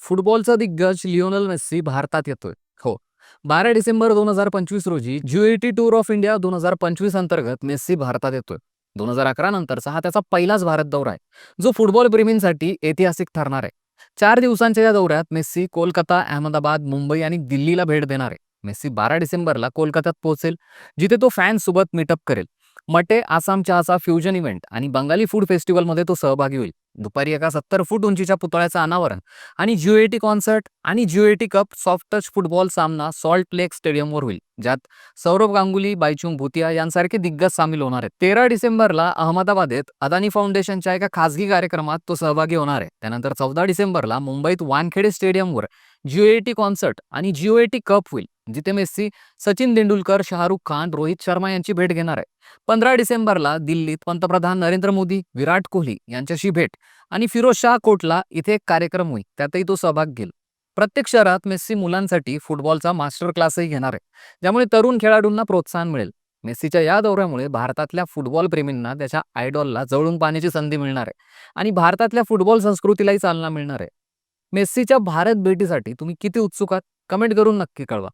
फुटबॉलचा दिग्गज Lionel Messi भारतात येतोय. हो. बारा डिसेंबर दोन हजार पंचवीस रोजी ज्युएटी टूर ऑफ इंडिया दोन हजार पंचवीस अंतर्गत मेस्सी भारतात येतोय. दोन हजार अकरा नंतरचा हा त्याचा पहिलाच भारत दौरा आहे. जो फुटबॉल प्रेमींसाठी ऐतिहासिक ठरणार आहे. चार दिवसांच्या या दौऱ्यात मेस्सी कोलकाता अहमदाबाद मुंबई आणि दिल्लीला भेट देणार आहे. मेस्सी बारा डिसेंबरला कोलकात्यात पोहोचेल जिथे तो फॅन्ससोबत मीटअप करेल. मटे आसाम चहाचा फ्युजन इव्हेंट आणि बंगाली फूड फेस्टिवलमध्ये तो सहभागी होईल. दुपारी एका सत्तर फूट उंचीच्या पुतळ्याचं अनावरण आणि ज्युएटी कॉन्सर्ट आणि ज्युएटी कप सॉफ्ट टच फुटबॉल सामना सॉल्ट लेक स्टेडियमवर होईल. ज्यात सौरभ गांगुली बायचुंग भुतिया यांसारखे दिग्गज सामील होणार आहेत. तेरा डिसेंबरला अहमदाबादेत अदानी फाउंडेशनच्या एका खासगी कार्यक्रमात तो सहभागी होणार आहे. त्यानंतर चौदा डिसेंबरला मुंबईत वानखेडे स्टेडियमवर ज्युएटी कॉन्सर्ट आणि ज्युएटी कप होईल. जिथे मेस्सी सचिन तेंडुलकर शाहरुख खान रोहित शर्मा यांची भेट घेणार आहे. पंधरा डिसेंबरला दिल्लीत पंतप्रधान नरेंद्र मोदी विराट कोहली यांच्याशी भेट आणि फिरोज शाह कोटला इथे एक कार्यक्रम होईल त्यातही तो सहभाग घेईल. प्रत्येक शहरात मेस्सी मुलांसाठी फुटबॉलचा मास्टर क्लासही घेणार आहे ज्यामुळे तरुण खेळाडूंना प्रोत्साहन मिळेल. मेस्सीच्या या दौऱ्यामुळे भारतातल्या फुटबॉल प्रेमींना त्याच्या आयडॉलला जवळून पाहण्याची संधी मिळणार आहे आणि भारतातल्या फुटबॉल संस्कृतीलाही चालना मिळणार आहे. मेस्सीच्या भारत भेटीसाठी तुम्ही किती उत्सुक आहात? कमेंट करून नक्की कळवा.